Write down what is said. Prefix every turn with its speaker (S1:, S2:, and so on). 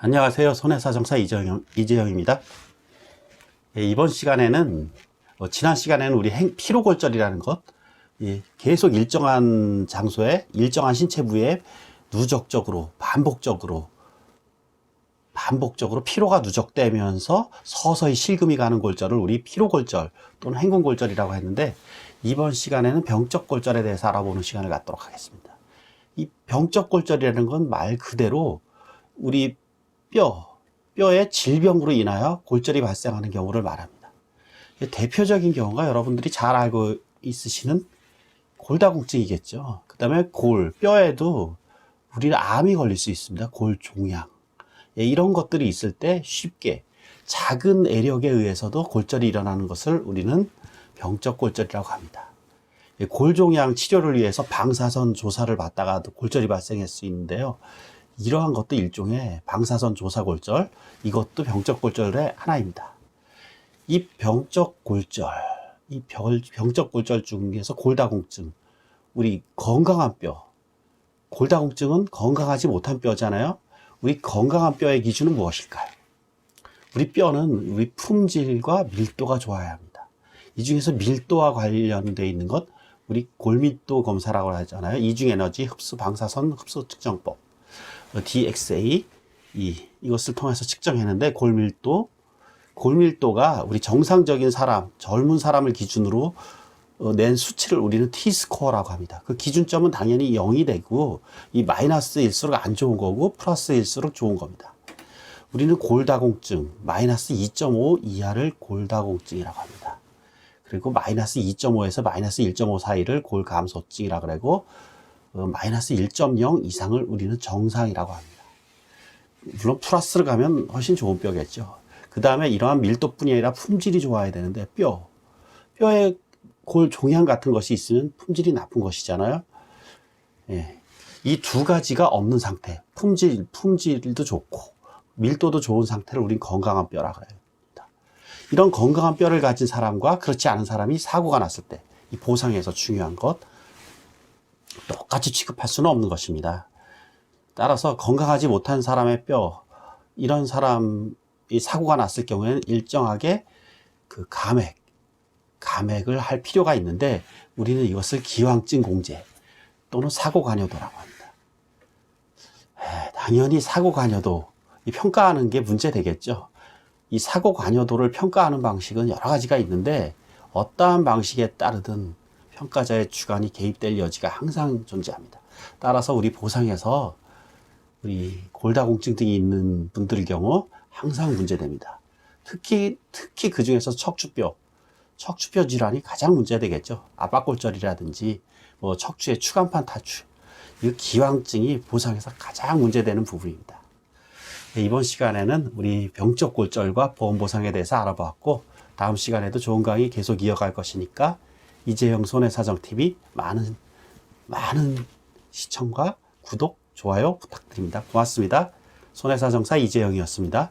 S1: 안녕하세요. 손해사정사 이재영, 이재영입니다. 예, 이번 시간에는, 어, 지난 시간에는 우리 행, 피로골절이라는 것, 예, 계속 일정한 장소에, 일정한 신체 부위에 누적적으로, 반복적으로, 반복적으로 피로가 누적되면서 서서히 실금이 가는 골절을 우리 피로골절 또는 행군골절이라고 했는데, 이번 시간에는 병적골절에 대해서 알아보는 시간을 갖도록 하겠습니다. 이 병적골절이라는 건 말 그대로 우리 뼈, 뼈의 질병으로 인하여 골절이 발생하는 경우를 말합니다. 대표적인 경우가 여러분들이 잘 알고 있으시는 골다공증이겠죠. 그 다음에 골, 뼈에도 우리는 암이 걸릴 수 있습니다. 골종양. 예, 이런 것들이 있을 때 쉽게 작은 애력에 의해서도 골절이 일어나는 것을 우리는 병적 골절이라고 합니다. 예, 골종양 치료를 위해서 방사선 조사를 받다가 골절이 발생할 수 있는데요. 이러한 것도 일종의 방사선 조사 골절, 이것도 병적 골절의 하나입니다. 이 병적 골절, 이 병, 병적 골절 중에서 골다공증, 우리 건강한 뼈, 골다공증은 건강하지 못한 뼈잖아요. 우리 건강한 뼈의 기준은 무엇일까요? 우리 뼈는 우리 품질과 밀도가 좋아야 합니다. 이 중에서 밀도와 관련되어 있는 것, 우리 골밀도 검사라고 하잖아요. 이중 에너지 흡수 방사선 흡수 측정법. DXA 이 이것을 통해서 측정했는데 골밀도 골밀도가 우리 정상적인 사람 젊은 사람을 기준으로 어, 낸 수치를 우리는 T 스코어라고 합니다. 그 기준점은 당연히 0이 되고 이 마이너스일수록 안 좋은 거고 플러스일수록 좋은 겁니다. 우리는 골다공증 마이너스 2.5 이하를 골다공증이라고 합니다. 그리고 마이너스 2.5에서 마이너스 1.5 사이를 골감소증이라고 그러고 어, 마이너스 1.0 이상을 우리는 정상이라고 합니다. 물론 플러스를 가면 훨씬 좋은 뼈겠죠. 그 다음에 이러한 밀도뿐이 아니라 품질이 좋아야 되는데 뼈, 뼈에 골 종양 같은 것이 있으면 품질이 나쁜 것이잖아요. 예. 이 두 가지가 없는 상태, 품질, 품질도 좋고 밀도도 좋은 상태를 우린 건강한 뼈라고 해요. 이런 건강한 뼈를 가진 사람과 그렇지 않은 사람이 사고가 났을 때 이 보상에서 중요한 것 똑같이 취급할 수는 없는 것입니다. 따라서 건강하지 못한 사람의 뼈, 이런 사람이 사고가 났을 경우에는 일정하게 그 감액, 감액을 할 필요가 있는데 우리는 이것을 기왕증 공제 또는 사고 관여도라고 합니다. 에, 당연히 사고 관여도 이 평가하는 게 문제 되겠죠. 이 사고 관여도를 평가하는 방식은 여러 가지가 있는데 어떠한 방식에 따르든 평가자의 주관이 개입될 여지가 항상 존재합니다. 따라서 우리 보상에서 우리 골다공증 등이 있는 분들의 경우 항상 문제됩니다. 특히 특히 그 중에서 척추뼈, 척추뼈 질환이 가장 문제되겠죠. 압박골절이라든지 뭐 척추의 추간판 타출, 이 기왕증이 보상에서 가장 문제되는 부분입니다. 네, 이번 시간에는 우리 병적 골절과 보험 보상에 대해서 알아보았고 다음 시간에도 좋은 강의 계속 이어갈 것이니까 이재영 손해사정TV 많은, 많은 시청과 구독, 좋아요 부탁드립니다. 고맙습니다. 손해사정사 이재영이었습니다.